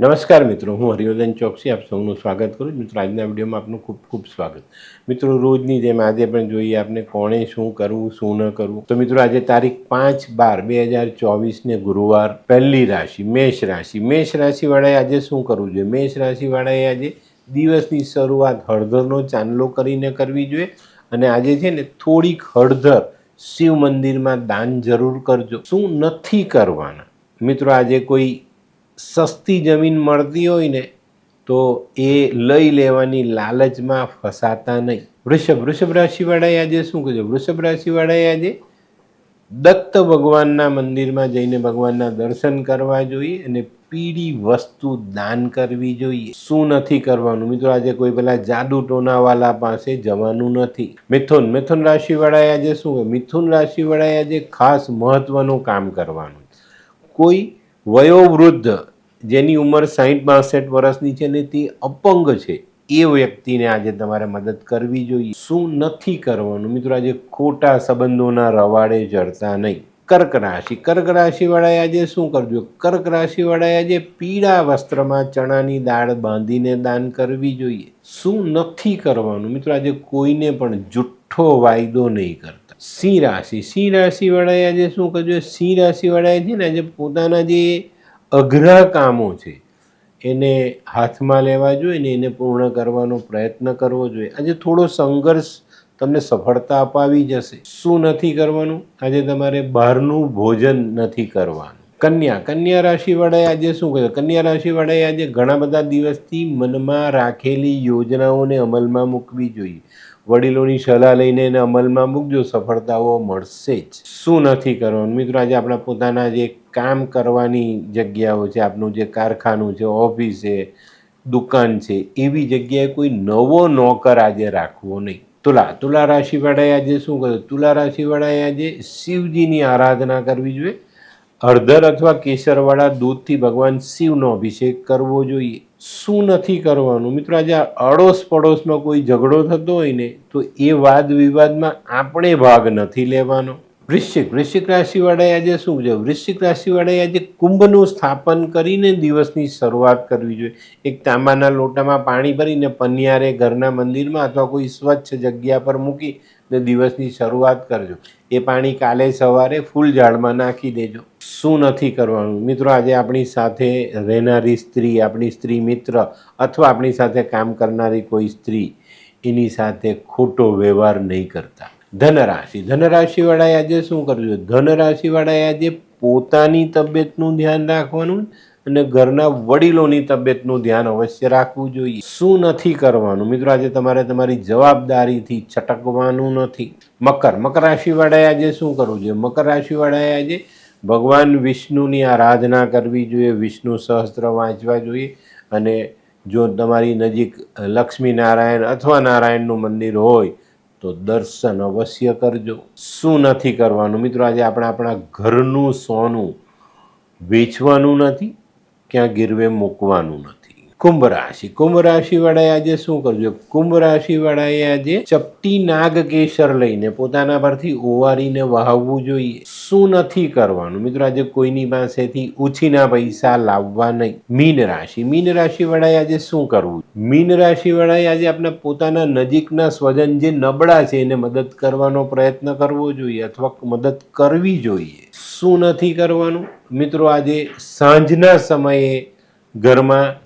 નમસ્કાર મિત્રો, હું હરિવર્ધન ચોકસી, આપ સૌનું સ્વાગત કરું છું. મિત્રો, આજના વિડીયોમાં આપનું ખૂબ ખૂબ સ્વાગત. મિત્રો, રોજની જેમ આજે પણ જોઈએ આપને કોણે શું કરવું, શું ન કરવું. તો મિત્રો, આજે તારીખ પાંચ બાર બે હજાર ચોવીસને ગુરુવાર, પહેલી રાશિ, મેષ રાશિ. મેષ રાશિવાળાએ આજે શું કરવું જોઈએ? મેષ રાશિવાળાએ આજે દિવસની શરૂઆત હળદરનો ચાંદલો કરીને કરવી જોઈએ. અને આજે છે ને, થોડીક હળદર શિવ મંદિરમાં દાન જરૂર કરજો. શું નથી કરવાના? મિત્રો, આજે કોઈ સસ્તી જમીન મળતી હોય ને, તો એ લઈ લેવાની લાલચમાં ફસાતા નહીં. વૃષભ વૃષભ રાશિવાળાએ આજે શું કહેજો વૃષભ રાશિવાળાએ આજે દત્ત ભગવાનના મંદિરમાં જઈને ભગવાનના દર્શન કરવા જોઈએ અને પીળી વસ્તુ દાન કરવી જોઈએ. શું નથી કરવાનું? મિત્રો, આજે કોઈ પેલા જાદુ ટોનાવાલા પાસે જવાનું નથી. મિથુન મિથુન રાશિવાળાએ આજે શું કહે? મિથુન રાશિવાળાએ આજે ખાસ મહત્વનું કામ કરવાનું કોઈ વયોવૃદ્ધ જેની ઉંમર સાહીઠ બાસઠ વર્ષની છે ને તે અપંગ છે. એ વ્યક્તિને આજે તમારે મદદ કરવી જોઈએ. શું નથી કરવાનું? મિત્રો, આજે ખોટા સંબંધોના રવાડે જડતા નહીં. કર્ક રાશિ. કર્ક રાશિવાળાએ આજે શું કરજો? કર્ક રાશિવાળાએ આજે પીળા વસ્ત્રમાં ચણાની દાળ બાંધીને દાન કરવી જોઈએ. શું નથી કરવાનું? મિત્રો, આજે કોઈને પણ જુઠ્ઠો વાયદો નહીં કરતા. સિંહ રાશિ. સિંહ રાશિવાળાએ આજે શું કરજો સિંહ રાશિવાળાએ છે ને આજે પોતાના જે અઘરા કામો છે. એને હાથમાં લેવા જોઈએ ને એને પૂર્ણ કરવાનો પ્રયત્ન કરવો જોઈએ. આજે થોડો સંઘર્ષ તમને સફળતા અપાવી જશે. શું નથી કરવાનું? આજે તમારે બહારનું ભોજન નથી કરવાનું. કન્યા કન્યા રાશિવાળાએ આજે શું કહ્યું કન્યા રાશિવાળાએ આજે ઘણા બધા દિવસથી મનમાં રાખેલી યોજનાઓને અમલમાં મૂકવી જોઈએ. વડીલોની સલાહ લઈને એને અમલમાં મૂકજો. સફળતાઓ મળશે જ. શું નથી કરવાનું? મિત્રો, આજે આપણા પોતાના જે કામ કરવાની જગ્યાઓ છે, આપનું જે કારખાનું છે, ઓફિસ છે, દુકાન છે, એવી જગ્યાએ કોઈ નવો નોકર આજે રાખવો નહીં. તુલા તુલા રાશિવાળાએ આજે શું કર્યું? તુલા રાશિવાળાએ આજે શિવજીની આરાધના કરવી જોઈએ. હળદર અથવા કેસરવાળા દૂધથી ભગવાન શિવનો અભિષેક કરવો જોઈએ. શું નથી કરવાનું? મિત્રો, આજે અડોશ પડોશમાં કોઈ ઝઘડો થતો હોય ને, તો એ વાદ વિવાદમાં આપણે ભાગ નથી લેવાનો. વૃશ્ચિક. વૃશ્ચિક રાશિવાળાએ આજે શું છે વૃશ્ચિક રાશિવાળાએ આજે કુંભનું સ્થાપન કરીને દિવસની શરૂઆત કરવી જોઈએ. એક તાંબાના લોટામાં પાણી ભરીને પનિયારે ઘરના મંદિરમાં અથવા કોઈ સ્વચ્છ જગ્યા પર મૂકી ને દિવસની શરૂઆત કરજો. એ પાણી કાલે સવારે ફૂલ ઝાડમાં નાખી દેજો. શું નથી કરવાનું? મિત્રો, આજે આપણી સાથે રહેનારી સ્ત્રી, આપણી સ્ત્રી મિત્ર અથવા આપણી સાથે કામ કરનારી કોઈ સ્ત્રી એની સાથે ખોટો વ્યવહાર નહીં કરતા. ધનરાશિ. ધનરાશિવાળાએ આજે શું કરવું જોઈએ ધનરાશિવાળાએ આજે પોતાની તબિયતનું ધ્યાન રાખવાનું અને ઘરના વડીલોની તબિયતનું ધ્યાન અવશ્ય રાખવું જોઈએ. શું નથી કરવાનું? મિત્રો, આજે તમારે તમારી જવાબદારીથી છટકવાનું નથી. મકર. મકર રાશિવાળાએ આજે શું કરવું જોઈએ? મકર રાશિવાળાએ આજે ભગવાન વિષ્ણુની આરાધના કરવી જોઈએ, વિષ્ણુ સહસ્ત્ર વાંચવા જોઈએ અને જો તમારી નજીક લક્ષ્મી નારાયણ અથવા નારાયણનું મંદિર હોય તો દર્શન અવશ્ય કરજો. શું નથી કરવાનું? મિત્રો, આજે આપણે આપણા ઘરનું સોનું વેચવાનું નથી, ક્યાં ગીરવે મૂકવાનું નથી. કુંભ રાશિ કુંભ રાશિ વાળાએ આજે શું કરજો કુંભ રાશિ વાળાએ આજે ચપટી નાગ કેસર લઈને પોતાના પરથી ઓવારીને વહાવવું જોઈએ. શું નથી કરવાનું? મિત્રો, આજે કોઈની પાસેથી ઉછીના પૈસા લાવવા નહીં. મીન રાશિ. મીન રાશિ વાળાએ આજે શું કરવું? મીન રાશિ વાળાએ આજે આપણા પોતાના નજીકના સ્વજન જે નબળા છે, એને મદદ કરવાનો પ્રયત્ન કરવો જોઈએ અથવા મદદ કરવી જોઈએ. શું નથી કરવાનું? મિત્રો, આજે સાંજના સમયે ઘરમાં